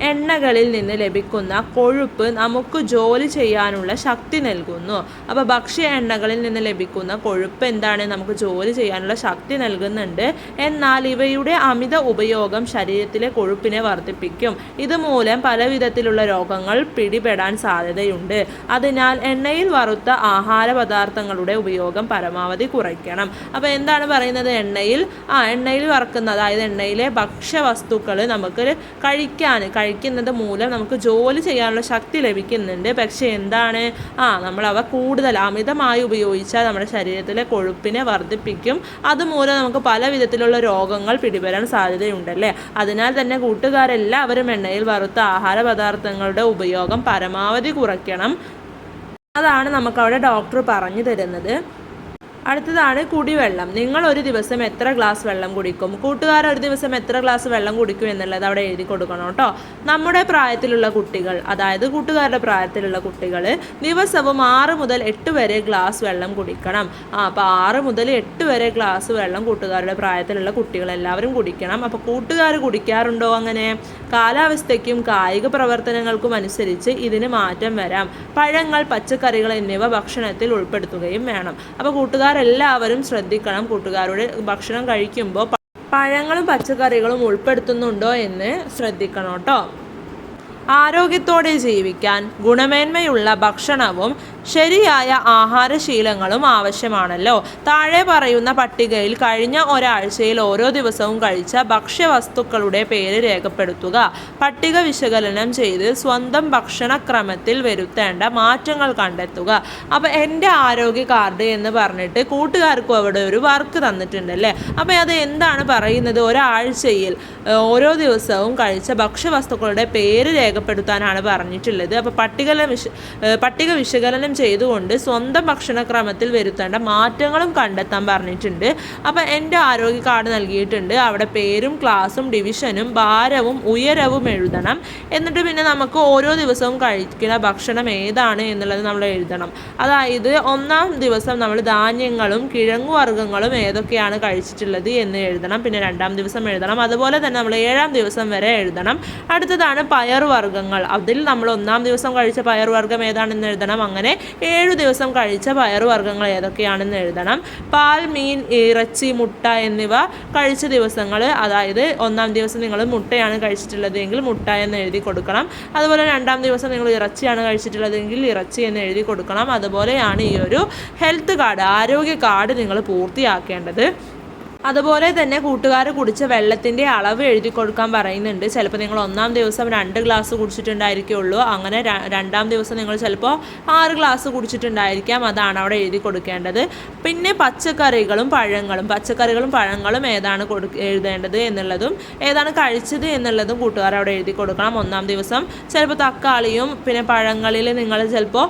എണ്ണകളിൽ നിന്ന് ലഭിക്കുന്ന കൊഴുപ്പ് നമുക്ക് ജോലി ചെയ്യാനുള്ള ശക്തി നൽകുന്നു. അപ്പോൾ ഭക്ഷ്യ എണ്ണകളിൽ നിന്ന് ലഭിക്കുന്ന കൊഴുപ്പ് എന്താണ്? നമുക്ക് ജോലി ചെയ്യാനുള്ള ശക്തി നൽകുന്നുണ്ട്. എന്നാൽ ഇവയുടെ അമിത ഉപയോഗം ശരീരത്തിലെ കൊഴുപ്പിനെ വർദ്ധിപ്പിക്കും. ഇതുമൂലം പലവിധത്തിലുള്ള രോഗങ്ങൾ പിടിപെടാൻ സാധ്യതയുണ്ട്. അതിനാൽ എണ്ണയിൽ വറുത്ത ആഹാര പദാർത്ഥങ്ങളുടെ ഉപയോഗം പരമാവധി കുറയ്ക്കണം. അപ്പോൾ എന്താണ് പറയുന്നത് എണ്ണയിൽ? ആ എണ്ണയിൽ വറക്കുന്ന അതായത് എണ്ണയിലെ ഭക്ഷ്യവസ്തുക്കൾ നമുക്ക് കഴിക്കാൻ കഴിക്കുന്നത് മൂലം നമുക്ക് ജോലി ചെയ്യാനുള്ള ശക്തി ലഭിക്കുന്നുണ്ട്. പക്ഷേ എന്താണ്? ആ നമ്മൾ അവ കൂടുതൽ അമിതമായി ഉപയോഗിച്ചാൽ നമ്മുടെ ശരീരത്തിലെ കൊഴുപ്പിനെ വർദ്ധിപ്പിക്കും. അതുമൂലം നമുക്ക് പല വിധത്തിലുള്ള രോഗങ്ങൾ പിടിപെടാൻ സാധ്യതയുണ്ടല്ലേ? അതിനാൽ തന്നെ കൂട്ടുകാരെല്ലാവരും എണ്ണയിൽ വറുത്ത ആഹാര പദാർത്ഥങ്ങളുടെ ഉപയോഗം പരമാവധി കുറയ്ക്കണം. അതാണ് നമുക്കവിടെ ഡോക്ടർ പറഞ്ഞു തരുന്നത്. അടുത്തതാണ് കുടിവെള്ളം. നിങ്ങൾ ഒരു ദിവസം എത്ര ഗ്ലാസ് വെള്ളം കുടിക്കും? കൂട്ടുകാർ ഒരു ദിവസം എത്ര ഗ്ലാസ് വെള്ളം കുടിക്കും എന്നുള്ളത് അവിടെ എഴുതി കൊടുക്കണം കേട്ടോ. നമ്മുടെ പ്രായത്തിലുള്ള കുട്ടികൾ അതായത് കൂട്ടുകാരുടെ പ്രായത്തിലുള്ള കുട്ടികൾ ദിവസവും ആറ് മുതൽ എട്ട് വരെ ഗ്ലാസ് വെള്ളം കുടിക്കണം. ആ അപ്പോൾ ആറ് മുതൽ എട്ട് വരെ ഗ്ലാസ് വെള്ളം കൂട്ടുകാരുടെ പ്രായത്തിലുള്ള കുട്ടികൾ എല്ലാവരും കുടിക്കണം. അപ്പോൾ കൂട്ടുകാർ കുടിക്കാറുണ്ടോ അങ്ങനെ? കാലാവസ്ഥയ്ക്കും കായിക പ്രവർത്തനങ്ങൾക്കും അനുസരിച്ച് ഇതിന് മാറ്റം വരാം. പഴങ്ങൾ പച്ചക്കറികൾ എന്നിവ ഭക്ഷണത്തിൽ ഉൾപ്പെടുത്തുകയും വേണം. അപ്പോൾ കൂട്ടുകാരെല്ലാവരും ശ്രദ്ധിക്കണം കൂട്ടുകാരുടെ ഭക്ഷണം കഴിക്കുമ്പോൾ പഴങ്ങളും പച്ചക്കറികളും ഉൾപ്പെടുത്തുന്നുണ്ടോ എന്ന് ശ്രദ്ധിക്കണം കേട്ടോ. ആരോഗ്യത്തോടെ ജീവിക്കാൻ ഗുണമേന്മയുള്ള ഭക്ഷണവും ശരിയായ ആഹാരശീലങ്ങളും ആവശ്യമാണല്ലോ. താഴെ പറയുന്ന പട്ടികയിൽ കഴിഞ്ഞ ഒരാഴ്ചയിൽ ഓരോ ദിവസവും കഴിച്ച ഭക്ഷ്യവസ്തുക്കളുടെ പേര് രേഖപ്പെടുത്തുക. പട്ടിക വിശകലനം ചെയ്ത് സ്വന്തം ഭക്ഷണക്രമത്തിൽ വരുത്തേണ്ട മാറ്റങ്ങൾ കണ്ടെത്തുക. അപ്പോൾ എന്റെ ആരോഗ്യ കാർഡ് എന്ന് പറഞ്ഞിട്ട് കൂട്ടുകാർക്കും അവിടെ ഒരു വർക്ക് തന്നിട്ടുണ്ടല്ലേ? അപ്പോൾ അത് എന്താണ് പറയുന്നത്? ഒരാഴ്ചയിൽ ഓരോ ദിവസവും കഴിച്ച ഭക്ഷ്യവസ്തുക്കളുടെ പേര് രേഖപ്പെടുത്താനാണ് പറഞ്ഞിട്ടുള്ളത്. അപ്പോൾ പട്ടിക വിശ പട്ടിക വിശകലനം ചെയ്തുകൊണ്ട് സ്വന്തം ഭക്ഷണക്രമത്തിൽ വരുത്തേണ്ട മാറ്റങ്ങളും കണ്ടെത്താൻ പറഞ്ഞിട്ടുണ്ട്. അപ്പോൾ എന്റെ ആരോഗ്യ കാർഡ് നൽകിയിട്ടുണ്ട്. അവിടെ പേരും ക്ലാസ്സും ഡിവിഷനും ഭാരവും ഉയരവും എഴുതണം. എന്നിട്ട് പിന്നെ നമുക്ക് ഓരോ ദിവസവും കഴിക്കുന്ന ഭക്ഷണം ഏതാണ് എന്നുള്ളത് നമ്മൾ എഴുതണം. അതായത് ഒന്നാം ദിവസം നമ്മൾ ധാന്യങ്ങളും കിഴങ്ങുവർഗങ്ങളും ഏതൊക്കെയാണ് കഴിച്ചിട്ടുള്ളത് എന്ന് എഴുതണം. പിന്നെ രണ്ടാം ദിവസം എഴുതണം. അതുപോലെ തന്നെ നമ്മൾ ഏഴാം ദിവസം വരെ എഴുതണം. അടുത്തതാണ് പയറുവർഗങ്ങൾ. അതിൽ നമ്മൾ ഒന്നാം ദിവസം കഴിച്ച പയറുവർഗം ഏതാണെന്ന് എഴുതണം. അങ്ങനെ ഏഴു ദിവസം കഴിച്ച പയറുവർഗങ്ങൾ ഏതൊക്കെയാണെന്ന് എഴുതണം. പാൽ മീൻ ഇറച്ചി മുട്ട എന്നിവ കഴിച്ച ദിവസങ്ങൾ അതായത് ഒന്നാം ദിവസം നിങ്ങൾ മുട്ടയാണ് കഴിച്ചിട്ടുള്ളതെങ്കിൽ മുട്ട എന്ന് എഴുതി കൊടുക്കണം. അതുപോലെ രണ്ടാം ദിവസം നിങ്ങൾ ഇറച്ചിയാണ് കഴിച്ചിട്ടുള്ളതെങ്കിൽ ഇറച്ചി എന്ന് എഴുതി കൊടുക്കണം. അതുപോലെയാണ് ഈ ഒരു ഹെൽത്ത് കാർഡ് ആരോഗ്യ കാർഡ് നിങ്ങൾ പൂർത്തിയാക്കേണ്ടത്. അതുപോലെ തന്നെ കൂട്ടുകാർ കുടിച്ച വെള്ളത്തിന്റെ അളവ് എഴുതി കൊടുക്കാൻ പറയുന്നുണ്ട്. ചിലപ്പോൾ നിങ്ങൾ ഒന്നാം ദിവസം രണ്ട് ഗ്ലാസ് കുടിച്ചിട്ടുണ്ടായിരിക്കുള്ളൂ. അങ്ങനെ രണ്ടാം ദിവസം നിങ്ങൾ ചിലപ്പോൾ ആറ് ഗ്ലാസ് കുടിച്ചിട്ടുണ്ടായിരിക്കാം. അതാണ് അവിടെ എഴുതി കൊടുക്കേണ്ടത്. പിന്നെ പച്ചക്കറികളും പഴങ്ങളും പച്ചക്കറികളും പഴങ്ങളും ഏതാണ് കൊടു എഴുതേണ്ടത് എന്നുള്ളതും ഏതാണ് കഴിച്ചത് എന്നുള്ളതും കൂട്ടുകാർ അവിടെ എഴുതി കൊടുക്കണം ഒന്നാം ദിവസം. ചിലപ്പോൾ തക്കാളിയും പിന്നെ പഴങ്ങളിൽ നിങ്ങൾ ചിലപ്പോൾ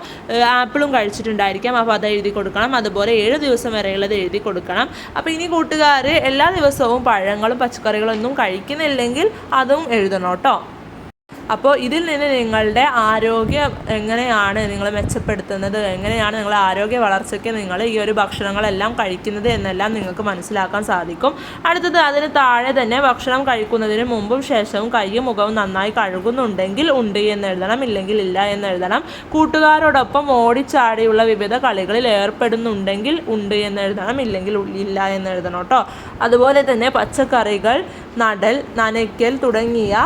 ആപ്പിളും കഴിച്ചിട്ടുണ്ടായിരിക്കാം. അപ്പോൾ അത് എഴുതി കൊടുക്കണം. അതുപോലെ ഏഴ് ദിവസം വരെയുള്ളത് എഴുതി കൊടുക്കണം. അപ്പോൾ ഇനി കൂട്ടുകാർ എല്ലാ ദിവസവും പഴങ്ങളും പച്ചക്കറികളും ഒന്നും കഴിക്കുന്നില്ലെങ്കിൽ അതും എഴുതണം കേട്ടോ. അപ്പോൾ ഇതിൽ നിന്ന് നിങ്ങളുടെ ആരോഗ്യം എങ്ങനെയാണ് നിങ്ങൾ മെച്ചപ്പെടുത്തുന്നത്? എങ്ങനെയാണ് നിങ്ങളുടെ ആരോഗ്യ വളർച്ചയ്ക്ക് നിങ്ങൾ ഈ ഒരു ഭക്ഷണങ്ങളെല്ലാം കഴിക്കുന്നത് എന്നെല്ലാം നിങ്ങൾക്ക് മനസ്സിലാക്കാൻ സാധിക്കും. അടുത്തത് അതിന് താഴെ തന്നെ ഭക്ഷണം കഴിക്കുന്നതിന് മുമ്പും ശേഷവും കൈയും മുഖവും നന്നായി കഴുകുന്നുണ്ടെങ്കിൽ ഉണ്ട് എന്ന് എഴുതണം ഇല്ലെങ്കിൽ ഇല്ല എന്ന് എഴുതണം. കൂട്ടുകാരോടൊപ്പം ഓടിച്ചാടിയുള്ള വിവിധ കളികളിൽ ഏർപ്പെടുന്നുണ്ടെങ്കിൽ ഉണ്ട് എന്ന് എഴുതണം ഇല്ലെങ്കിൽ ഇല്ല എന്ന് എഴുതണം കേട്ടോ. അതുപോലെ തന്നെ പച്ചക്കറികൾ നടൽ നനയ്ക്കൽ തുടങ്ങിയ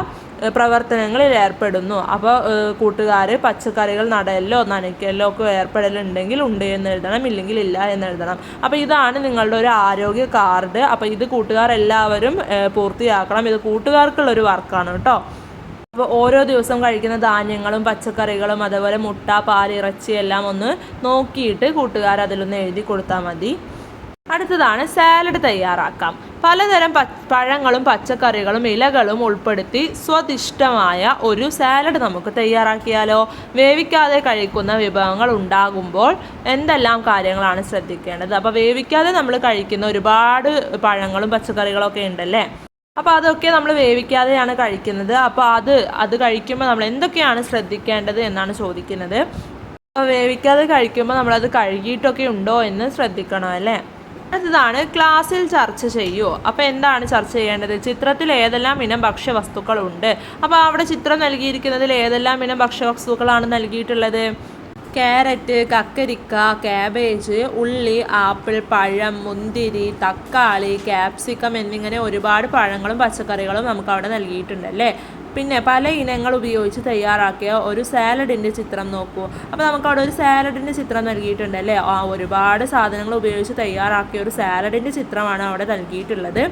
പ്രവർത്തനങ്ങളിൽ ഏർപ്പെടുന്നു. അപ്പോൾ കൂട്ടുകാർ പച്ചക്കറികൾ നടയല്ലോ നനയ്ക്കലോ ഒക്കെ ഏർപ്പെടലുണ്ടെങ്കിൽ ഉണ്ട് എന്ന് എഴുതണം ഇല്ലെങ്കിൽ ഇല്ല എന്ന് എഴുതണം. അപ്പോൾ ഇതാണ് നിങ്ങളുടെ ഒരു ആരോഗ്യ കാർഡ്. അപ്പോൾ ഇത് കൂട്ടുകാർ എല്ലാവരും പൂർത്തിയാക്കണം. ഇത് കൂട്ടുകാർക്കുള്ള ഒരു വർക്കാണ് കേട്ടോ. അപ്പോൾ ഓരോ ദിവസം കഴിക്കുന്ന ധാന്യങ്ങളും പച്ചക്കറികളും അതുപോലെ മുട്ട പാൽ ഇറച്ചി എല്ലാം ഒന്ന് നോക്കിയിട്ട് കൂട്ടുകാർ അതിലൊന്ന് എഴുതി കൊടുത്താൽ മതി. അടുത്തതാണ് സാലഡ് തയ്യാറാക്കാം. പലതരം പഴങ്ങളും പച്ചക്കറികളും ഇലകളും ഉൾപ്പെടുത്തി സ്വദിഷ്ടമായ ഒരു സാലഡ് നമുക്ക് തയ്യാറാക്കിയാലോ. വേവിക്കാതെ കഴിക്കുന്ന വിഭവങ്ങൾ ഉണ്ടാകുമ്പോൾ എന്തെല്ലാം കാര്യങ്ങളാണ് ശ്രദ്ധിക്കേണ്ടത്? അപ്പോൾ വേവിക്കാതെ നമ്മൾ കഴിക്കുന്ന ഒരുപാട് പഴങ്ങളും പച്ചക്കറികളൊക്കെ ഉണ്ടല്ലേ? അപ്പോൾ അതൊക്കെ നമ്മൾ വേവിക്കാതെയാണ് കഴിക്കുന്നത്. അപ്പോൾ അത് അത് കഴിക്കുമ്പോൾ നമ്മൾ എന്തൊക്കെയാണ് ശ്രദ്ധിക്കേണ്ടത് എന്നാണ് ചോദിക്കുന്നത്. അപ്പോൾ വേവിക്കാതെ കഴിക്കുമ്പോൾ നമ്മളത് കഴുകിയിട്ടൊക്കെ ഉണ്ടോ എന്ന് ശ്രദ്ധിക്കണം അല്ലേ? അടുത്തതാണ് ക്ലാസ്സിൽ ചർച്ച ചെയ്യൂ. അപ്പോൾ എന്താണ് ചർച്ച ചെയ്യേണ്ടത്? ചിത്രത്തിൽ ഏതെല്ലാം ഇനം ഭക്ഷ്യവസ്തുക്കളുണ്ട്? അപ്പോൾ അവിടെ ചിത്രം നൽകിയിരിക്കുന്നതിൽ ഏതെല്ലാം ഇനം ഭക്ഷ്യവസ്തുക്കളാണ് നൽകിയിട്ടുള്ളത്? ക്യാരറ്റ് കക്കരിക്ക കാബേജ് ഉള്ളി ആപ്പിൾ പഴം മുന്തിരി തക്കാളി ക്യാപ്സിക്കം എന്നിങ്ങനെ ഒരുപാട് പഴങ്ങളും പച്ചക്കറികളും നമുക്ക് അവിടെ നൽകിയിട്ടുണ്ട് അല്ലേ? പിന്നെ പല ഇനങ്ങൾ ഉപയോഗിച്ച് തയ്യാറാക്കിയ ഒരു സാലഡിന്റെ ചിത്രം നോക്കൂ. അപ്പോൾ നമുക്ക് അവിടെ ഒരു സാലഡിന്റെ ചിത്രം നൽകിയിട്ടുണ്ട് അല്ലേ? ആ ഒരുപാട് സാധനങ്ങൾ ഉപയോഗിച്ച് തയ്യാറാക്കിയ ഒരു സാലഡിന്റെ ചിത്രമാണ് അവിടെ നൽകിയിട്ടുള്ളത്.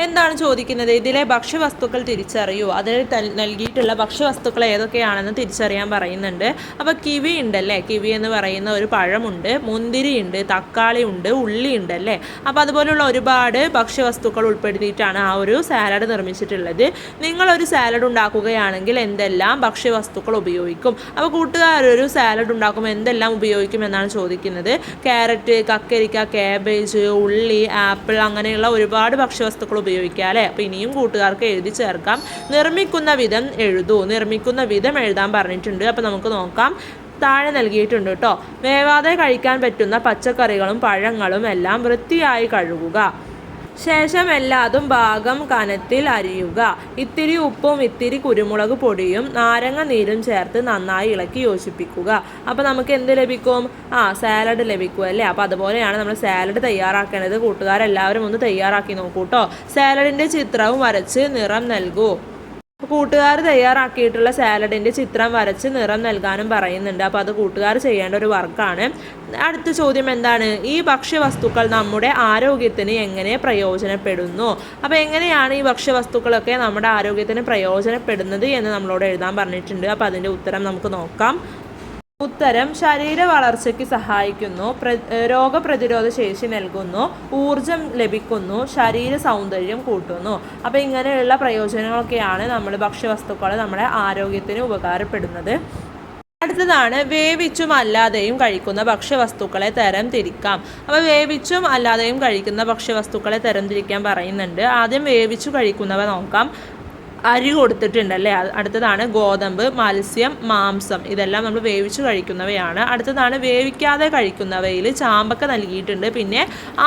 എന്താണ് ചോദിക്കുന്നത്? ഇതിലെ ഭക്ഷ്യവസ്തുക്കൾ തിരിച്ചറിയൂ. അതിൽ തൽ- നൽകിയിട്ടുള്ള ഭക്ഷ്യവസ്തുക്കൾ ഏതൊക്കെയാണെന്ന് തിരിച്ചറിയാൻ പറയുന്നുണ്ട്. അപ്പോൾ കിവി ഉണ്ടല്ലേ? കിവി എന്ന് പറയുന്ന ഒരു പഴമുണ്ട് മുന്തിരി ഉണ്ട് തക്കാളി ഉണ്ട് ഉള്ളി ഉണ്ടല്ലേ അപ്പോൾ അതുപോലുള്ള ഒരുപാട് ഭക്ഷ്യവസ്തുക്കൾ ഉൾപ്പെടുത്തിയിട്ടാണ് ആ ഒരു സാലഡ് നിർമ്മിച്ചിട്ടുള്ളത്. നിങ്ങളൊരു സാലഡ് ഉണ്ടാക്കുകയാണെങ്കിൽ എന്തെല്ലാം ഭക്ഷ്യവസ്തുക്കൾ ഉപയോഗിക്കും? അപ്പോൾ കൂട്ടുകാർ ഒരു സാലഡ് ഉണ്ടാക്കുമ്പോൾ എന്തെല്ലാം ഉപയോഗിക്കും എന്നാണ് ചോദിക്കുന്നത്. ക്യാരറ്റ് കക്കരിക്ക കാബേജ് ഉള്ളി ആപ്പിൾ അങ്ങനെയുള്ള ഒരുപാട് ഭക്ഷ്യവസ്തുക്കൾ ഉപയോഗിക്കാം അല്ലേ? അപ്പോൾ ഇനിയും കൂട്ടുകാർക്ക് എഴുതി ചേർക്കാം. നിർമ്മിക്കുന്ന വിധം എഴുതൂ. നിർമ്മിക്കുന്ന വിധം എഴുതാൻ പറഞ്ഞിട്ടുണ്ട്. അപ്പോൾ നമുക്ക് നോക്കാം. താഴെ നൽകിയിട്ടുണ്ട് കേട്ടോ. വേവാതെ കഴിക്കാൻ പറ്റുന്ന പച്ചക്കറികളും പഴങ്ങളും എല്ലാം വൃത്തിയായി കഴുകുക. ശേഷം എല്ലാതും ഭാഗം കനത്തിൽ അരിയുക. ഇത്തിരി ഉപ്പും ഇത്തിരി കുരുമുളക് പൊടിയും നാരങ്ങ നീരും ചേർത്ത് നന്നായി ഇളക്കി യോജിപ്പിക്കുക. അപ്പോൾ നമുക്ക് എന്ത് ലഭിക്കും? ആ സാലഡ് ലഭിക്കും അല്ലേ? അപ്പോൾ അതുപോലെയാണ് നമ്മൾ സാലഡ് തയ്യാറാക്കേണ്ടത്. കൂട്ടുകാരെല്ലാവരും ഒന്ന് തയ്യാറാക്കി നോക്കൂ കേട്ടോ സാലഡിന്റെ ചിത്രവും വരച്ച് നിറം നൽകൂ. കൂട്ടുകാർ തയ്യാറാക്കിയിട്ടുള്ള സാലഡിന്റെ ചിത്രം വരച്ച് നിറം നൽകാനും പറയുന്നുണ്ട്. അപ്പോൾ അത് കൂട്ടുകാർ ചെയ്യേണ്ട ഒരു വർക്കാണ്. അടുത്ത ചോദ്യം എന്താണ്? ഈ ഭക്ഷ്യവസ്തുക്കൾ നമ്മുടെ ആരോഗ്യത്തിന് എങ്ങനെ പ്രയോജനപ്പെടുന്നു? അപ്പോൾ എങ്ങനെയാണ് ഈ ഭക്ഷ്യവസ്തുക്കളൊക്കെ നമ്മുടെ ആരോഗ്യത്തിന് പ്രയോജനപ്പെടുന്നത് എന്ന് നമ്മളോട് എഴുതാൻ പറഞ്ഞിട്ടുണ്ട്. അപ്പോൾ അതിന്റെ ഉത്തരം നമുക്ക് നോക്കാം. ഉത്തരം ശരീര വളർച്ചയ്ക്ക് സഹായിക്കുന്നു പ്ര രോഗപ്രതിരോധ ശേഷി നൽകുന്നു ഊർജം ലഭിക്കുന്നു ശരീര സൗന്ദര്യം കൂട്ടുന്നു. അപ്പോൾ ഇങ്ങനെയുള്ള പ്രയോജനങ്ങളൊക്കെയാണ് നമ്മൾ ഭക്ഷ്യവസ്തുക്കൾ നമ്മുടെ ആരോഗ്യത്തിന് ഉപകാരപ്പെടുന്നത്. അടുത്തതാണ് വേവിച്ചും അല്ലാതെയും കഴിക്കുന്ന ഭക്ഷ്യവസ്തുക്കളെ തരം തിരിക്കാം. അപ്പോൾ വേവിച്ചും അല്ലാതെയും കഴിക്കുന്ന ഭക്ഷ്യവസ്തുക്കളെ തരം തിരിക്കാൻ പറയുന്നുണ്ട്. ആദ്യം വേവിച്ചു കഴിക്കുന്നവ നോക്കാം. അരി കൊടുത്തിട്ടുണ്ട് അല്ലേ അടുത്തതാണ് ഗോതമ്പ് മത്സ്യം മാംസം. ഇതെല്ലാം നമ്മൾ വേവിച്ച് കഴിക്കുന്നവയാണ്. അടുത്തതാണ് വേവിക്കാതെ കഴിക്കുന്നവയിൽ ചാമ്പക്ക നൽകിയിട്ടുണ്ട്. പിന്നെ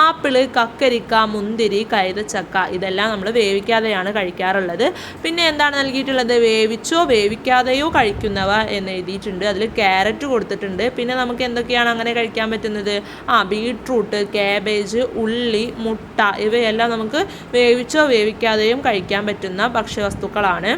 ആപ്പിൾ കക്കരിക്ക മുന്തിരി കൈതച്ചക്ക ഇതെല്ലാം നമ്മൾ വേവിക്കാതെയാണ് കഴിക്കാറുള്ളത്. പിന്നെ എന്താണ് നൽകിയിട്ടുള്ളത്? വേവിച്ചോ വേവിക്കാതെയോ കഴിക്കുന്നവ എന്ന് എഴുതിയിട്ടുണ്ട്. അതിൽ ക്യാരറ്റ് കൊടുത്തിട്ടുണ്ട്. പിന്നെ നമുക്ക് എന്തൊക്കെയാണ് അങ്ങനെ കഴിക്കാൻ പറ്റുന്നത്? ആ ബീട്രൂട്ട് കാബേജ് ഉള്ളി മുട്ട ഇവയെല്ലാം നമുക്ക് വേവിച്ചോ വേവിക്കാതെയും കഴിക്കാൻ പറ്റുന്ന ഭക്ഷ്യവസ്തുക്കളാണ്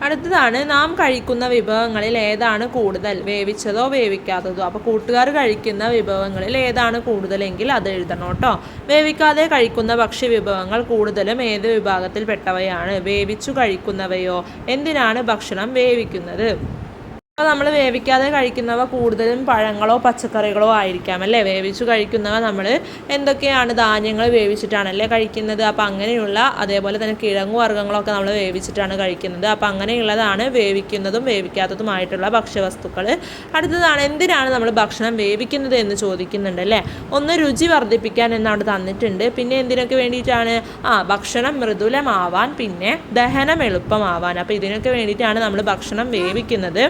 അടുത്തതാണ് നാം കഴിക്കുന്ന വിഭവങ്ങളിൽ ഏതാണ് കൂടുതൽ? വേവിച്ചതോ വേവിക്കാത്തതോ? അപ്പോൾ കൂട്ടുകാർ കഴിക്കുന്ന വിഭവങ്ങളിൽ ഏതാണ് കൂടുതലെങ്കിൽ അത് എഴുതണം കേട്ടോ. വേവിക്കാതെ കഴിക്കുന്ന ഭക്ഷ്യ വിഭവങ്ങൾ കൂടുതലും ഏത് വിഭാഗത്തിൽപ്പെട്ടവയാണ്? വേവിച്ചു കഴിക്കുന്നവയോ? എന്തിനാണ് ഭക്ഷണം വേവിക്കുന്നത്? അപ്പോൾ നമ്മൾ വേവിക്കാതെ കഴിക്കുന്നവ കൂടുതലും പഴങ്ങളോ പച്ചക്കറികളോ ആയിരിക്കാം അല്ലേ? വേവിച്ചു കഴിക്കുന്നവ നമ്മൾ എന്തൊക്കെയാണ് ധാന്യങ്ങൾ വേവിച്ചിട്ടാണല്ലേ കഴിക്കുന്നത്? അപ്പോൾ അങ്ങനെയുള്ള അതേപോലെ തന്നെ കിഴങ്ങു വർഗങ്ങളൊക്കെ നമ്മൾ വേവിച്ചിട്ടാണ് കഴിക്കുന്നത്. അപ്പോൾ അങ്ങനെയുള്ളതാണ് വേവിക്കുന്നതും വേവിക്കാത്തതുമായിട്ടുള്ള ഭക്ഷ്യവസ്തുക്കൾ അടുത്തതാണ് എന്തിനാണ് നമ്മൾ ഭക്ഷണം വേവിക്കുന്നത് എന്ന് ചോദിക്കുന്നുണ്ട് അല്ലേ? ഒന്ന് രുചി വർദ്ധിപ്പിക്കാൻ എന്നവിടെ തന്നിട്ടുണ്ട്. പിന്നെ എന്തിനൊക്കെ വേണ്ടിയിട്ടാണ്? ആ ഭക്ഷണം മൃദുലമാവാൻ പിന്നെ ദഹനം എളുപ്പമാവാൻ. അപ്പോൾ ഇതിനൊക്കെ വേണ്ടിയിട്ടാണ് നമ്മൾ ഭക്ഷണം വേവിക്കുന്നത്.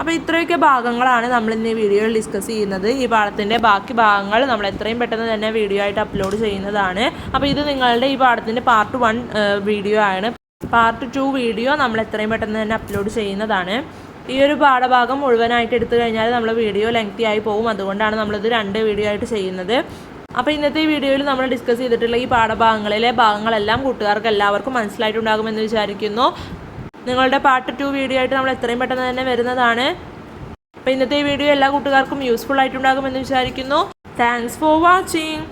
അപ്പോൾ ഇത്രയൊക്കെ ഭാഗങ്ങളാണ് നമ്മൾ ഇന്ന് ഈ വീഡിയോയിൽ ഡിസ്കസ് ചെയ്യുന്നത്. ഈ പാഠത്തിന്റെ ബാക്കി ഭാഗങ്ങൾ നമ്മൾ എത്രയും പെട്ടെന്ന് തന്നെ വീഡിയോ ആയിട്ട് അപ്ലോഡ് ചെയ്യുന്നതാണ്. അപ്പോൾ ഇത് നിങ്ങളുടെ ഈ പാഠത്തിന്റെ പാർട്ട് വൺ വീഡിയോ ആണ്. പാർട്ട് ടു വീഡിയോ നമ്മൾ എത്രയും പെട്ടെന്ന് തന്നെ അപ്ലോഡ് ചെയ്യുന്നതാണ്. ഈ ഒരു പാഠഭാഗം മുഴുവനായിട്ട് എടുത്തു കഴിഞ്ഞാൽ നമ്മൾ വീഡിയോ ലെങ്തി ആയി പോകും. അതുകൊണ്ടാണ് നമ്മളിത് രണ്ട് വീഡിയോ ആയിട്ട് ചെയ്യുന്നത്. അപ്പോൾ ഇന്നത്തെ വീഡിയോയിൽ നമ്മൾ ഡിസ്കസ് ചെയ്തിട്ടുള്ള ഈ പാഠഭാഗങ്ങളിലെ ഭാഗങ്ങളെല്ലാം കൂട്ടുകാർക്ക് എല്ലാവർക്കും മനസ്സിലായിട്ടുണ്ടാകുമെന്ന് വിചാരിക്കുന്നു. നിങ്ങളുടെ പാർട്ട് ടു വീഡിയോ ആയിട്ട് നമ്മൾ എത്രയും പെട്ടെന്ന് തന്നെ വരുന്നതാണ്. അപ്പോൾ ഇന്നത്തെ ഈ വീഡിയോ എല്ലാ കൂട്ടുകാർക്കും യൂസ്ഫുൾ ആയിട്ടുണ്ടാകുമെന്ന് വിചാരിക്കുന്നു. Thanks for watching